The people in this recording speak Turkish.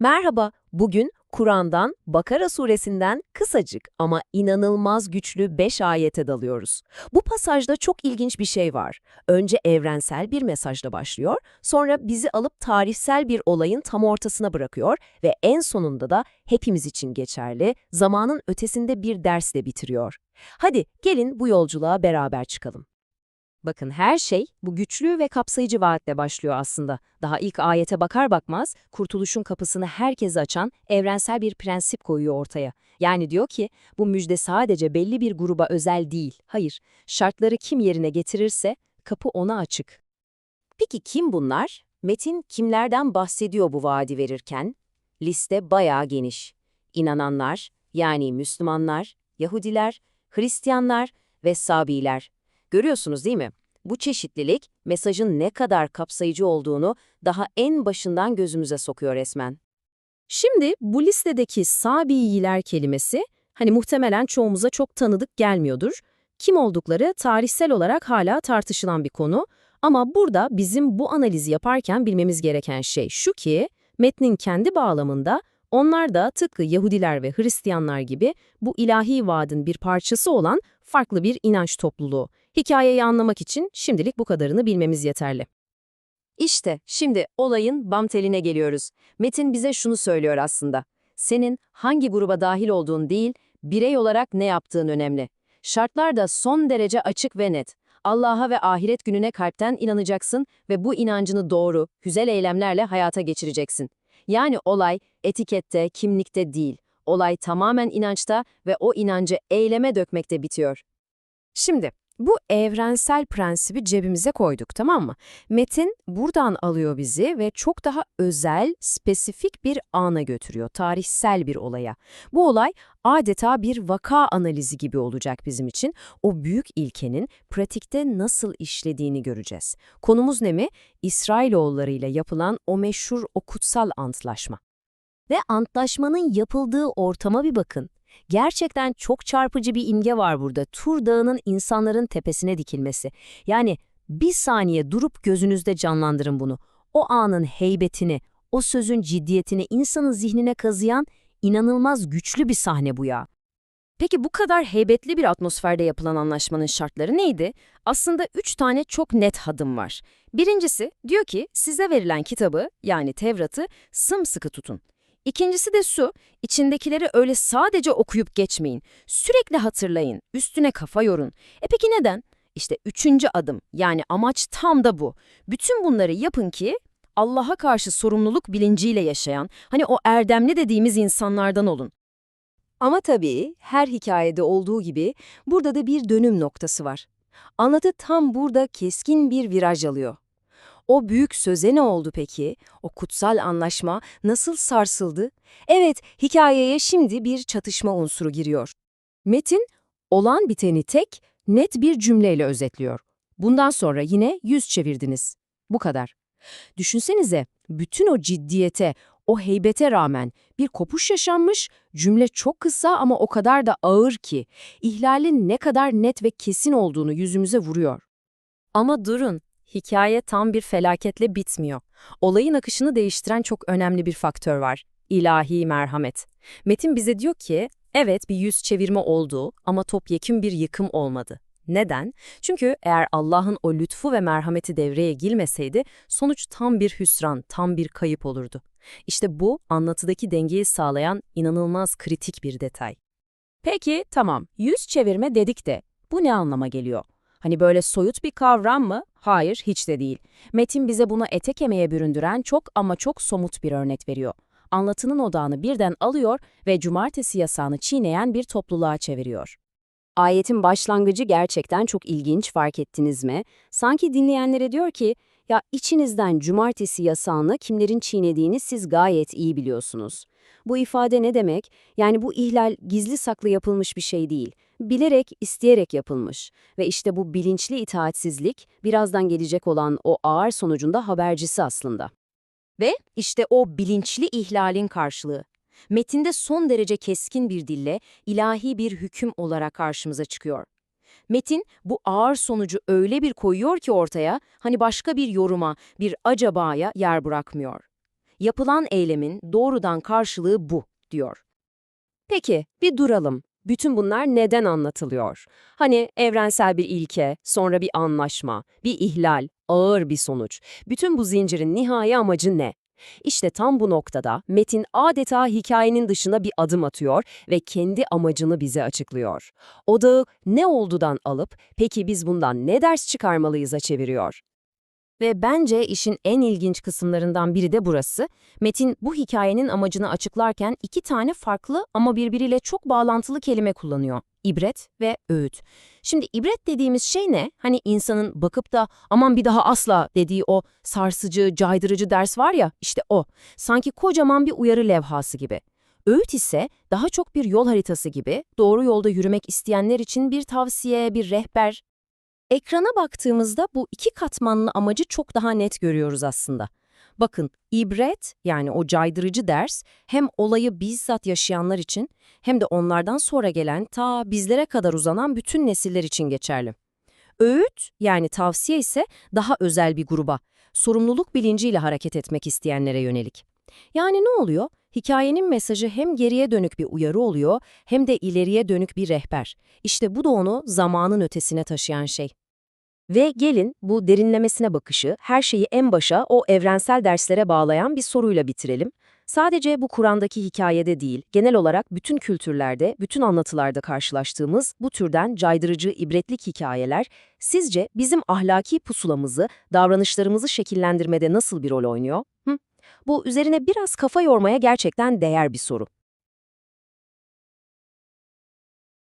Merhaba, bugün Kur'an'dan, Bakara suresinden kısacık ama inanılmaz güçlü 5 ayete dalıyoruz. Bu pasajda çok ilginç bir şey var. Önce evrensel bir mesajla başlıyor, sonra bizi alıp tarihsel bir olayın tam ortasına bırakıyor ve en sonunda da hepimiz için geçerli, zamanın ötesinde bir dersle bitiriyor. Hadi gelin bu yolculuğa beraber çıkalım. Bakın her şey bu güçlü ve kapsayıcı vaatle başlıyor aslında. Daha ilk ayete bakar bakmaz kurtuluşun kapısını herkese açan evrensel bir prensip koyuyor ortaya. Yani diyor ki bu müjde sadece belli bir gruba özel değil. Hayır, şartları kim yerine getirirse kapı ona açık. Peki kim bunlar? Metin kimlerden bahsediyor bu vaadi verirken? Liste bayağı geniş. İnananlar, yani Müslümanlar, Yahudiler, Hristiyanlar ve Sabiler. Görüyorsunuz değil mi? Bu çeşitlilik mesajın ne kadar kapsayıcı olduğunu daha en başından gözümüze sokuyor resmen. Şimdi bu listedeki Sabiyiler kelimesi hani muhtemelen çoğumuza çok tanıdık gelmiyordur. Kim oldukları tarihsel olarak hala tartışılan bir konu ama burada bizim bu analizi yaparken bilmemiz gereken şey şu ki metnin kendi bağlamında onlar da tıpkı Yahudiler ve Hristiyanlar gibi bu ilahi vaadin bir parçası olan farklı bir inanç topluluğu. Hikayeyi anlamak için şimdilik bu kadarını bilmemiz yeterli. İşte şimdi olayın bam teline geliyoruz. Metin bize şunu söylüyor aslında. Senin hangi gruba dahil olduğun değil, birey olarak ne yaptığın önemli. Şartlar da son derece açık ve net. Allah'a ve ahiret gününe kalpten inanacaksın ve bu inancını doğru, güzel eylemlerle hayata geçireceksin. Yani olay etikette, kimlikte değil. Olay tamamen inançta ve o inancı eyleme dökmekte bitiyor. Şimdi bu evrensel prensibi cebimize koyduk tamam mı? Metin buradan alıyor bizi ve çok daha özel, spesifik bir ana götürüyor, tarihsel bir olaya. Bu olay adeta bir vaka analizi gibi olacak bizim için. O büyük ilkenin pratikte nasıl işlediğini göreceğiz. Konumuz ne mi? İsrailoğulları ile yapılan o meşhur o kutsal antlaşma. Ve antlaşmanın yapıldığı ortama bir bakın. Gerçekten çok çarpıcı bir imge var burada. Tur Dağı'nın insanların tepesine dikilmesi. Yani bir saniye durup gözünüzde canlandırın bunu. O anın heybetini, o sözün ciddiyetini insanın zihnine kazıyan inanılmaz güçlü bir sahne bu ya. Peki bu kadar heybetli bir atmosferde yapılan anlaşmanın şartları neydi? Aslında üç tane çok net adım var. Birincisi diyor ki size verilen kitabı yani Tevrat'ı sımsıkı tutun. İkincisi de su, içindekileri öyle sadece okuyup geçmeyin. Sürekli hatırlayın, üstüne kafa yorun. E peki neden? İşte üçüncü adım, yani amaç tam da bu. Bütün bunları yapın ki Allah'a karşı sorumluluk bilinciyle yaşayan, hani o erdemli dediğimiz insanlardan olun. Ama tabii her hikayede olduğu gibi burada da bir dönüm noktası var. Anlatı tam burada keskin bir viraj alıyor. O büyük söze ne oldu peki? O kutsal anlaşma nasıl sarsıldı? Evet, hikayeye şimdi bir çatışma unsuru giriyor. Metin, olan biteni tek, net bir cümleyle özetliyor. Bundan sonra yine yüz çevirdiniz. Bu kadar. Düşünsenize, bütün o ciddiyete, o heybete rağmen bir kopuş yaşanmış, cümle çok kısa ama o kadar da ağır ki, ihlalin ne kadar net ve kesin olduğunu yüzümüze vuruyor. Ama durun, Hikaye tam bir felaketle bitmiyor. Olayın akışını değiştiren çok önemli bir faktör var. İlahi merhamet. Metin bize diyor ki, evet bir yüz çevirme oldu ama topyekün bir yıkım olmadı. Neden? Çünkü eğer Allah'ın o lütfu ve merhameti devreye girmeseydi sonuç tam bir hüsran, tam bir kayıp olurdu. İşte bu anlatıdaki dengeyi sağlayan inanılmaz kritik bir detay. Peki tamam, yüz çevirme dedik de bu ne anlama geliyor? Hani böyle soyut bir kavram mı? Hayır, hiç de değil. Metin bize bunu ete kemiğe büründüren çok ama çok somut bir örnek veriyor. Anlatının odağını birden alıyor ve cumartesi yasağını çiğneyen bir topluluğa çeviriyor. Ayetin başlangıcı gerçekten çok ilginç fark ettiniz mi? Sanki dinleyenlere diyor ki, ya içinizden cumartesi yasağını kimlerin çiğnediğini siz gayet iyi biliyorsunuz. Bu ifade ne demek? Yani bu ihlal gizli saklı yapılmış bir şey değil. Bilerek, isteyerek yapılmış. Ve işte bu bilinçli itaatsizlik birazdan gelecek olan o ağır sonucunda habercisi aslında. Ve işte o bilinçli ihlalin karşılığı. Metinde son derece keskin bir dille ilahi bir hüküm olarak karşımıza çıkıyor. Metin bu ağır sonucu öyle bir koyuyor ki ortaya, hani başka bir yoruma, bir acabaya yer bırakmıyor. Yapılan eylemin doğrudan karşılığı bu, diyor. Peki, bir duralım. Bütün bunlar neden anlatılıyor? Hani evrensel bir ilke, sonra bir anlaşma, bir ihlal, ağır bir sonuç. Bütün bu zincirin nihai amacı ne? İşte tam bu noktada metin adeta hikayenin dışına bir adım atıyor ve kendi amacını bize açıklıyor. Odağı ne oldudan alıp peki biz bundan ne ders çıkarmalıyız'a çeviriyor. Ve bence işin en ilginç kısımlarından biri de burası. Metin bu hikayenin amacını açıklarken iki tane farklı ama birbiriyle çok bağlantılı kelime kullanıyor. İbret ve öğüt. Şimdi ibret dediğimiz şey ne? Hani insanın bakıp da aman bir daha asla dediği o sarsıcı, caydırıcı ders var ya işte o. Sanki kocaman bir uyarı levhası gibi. Öğüt ise daha çok bir yol haritası gibi doğru yolda yürümek isteyenler için bir tavsiye, bir rehber, Ekrana baktığımızda bu iki katmanlı amacı çok daha net görüyoruz aslında. Bakın, ibret yani o caydırıcı ders hem olayı bizzat yaşayanlar için hem de onlardan sonra gelen ta bizlere kadar uzanan bütün nesiller için geçerli. Öğüt yani tavsiye ise daha özel bir gruba, sorumluluk bilinciyle hareket etmek isteyenlere yönelik. Yani ne oluyor? Hikayenin mesajı hem geriye dönük bir uyarı oluyor hem de ileriye dönük bir rehber. İşte bu da onu zamanın ötesine taşıyan şey. Ve gelin bu derinlemesine bakışı her şeyi en başa o evrensel derslere bağlayan bir soruyla bitirelim. Sadece bu Kur'an'daki hikayede değil, genel olarak bütün kültürlerde, bütün anlatılarda karşılaştığımız bu türden caydırıcı, ibretlik hikayeler sizce bizim ahlaki pusulamızı, davranışlarımızı şekillendirmede nasıl bir rol oynuyor? Hı? Bu üzerine biraz kafa yormaya gerçekten değer bir soru.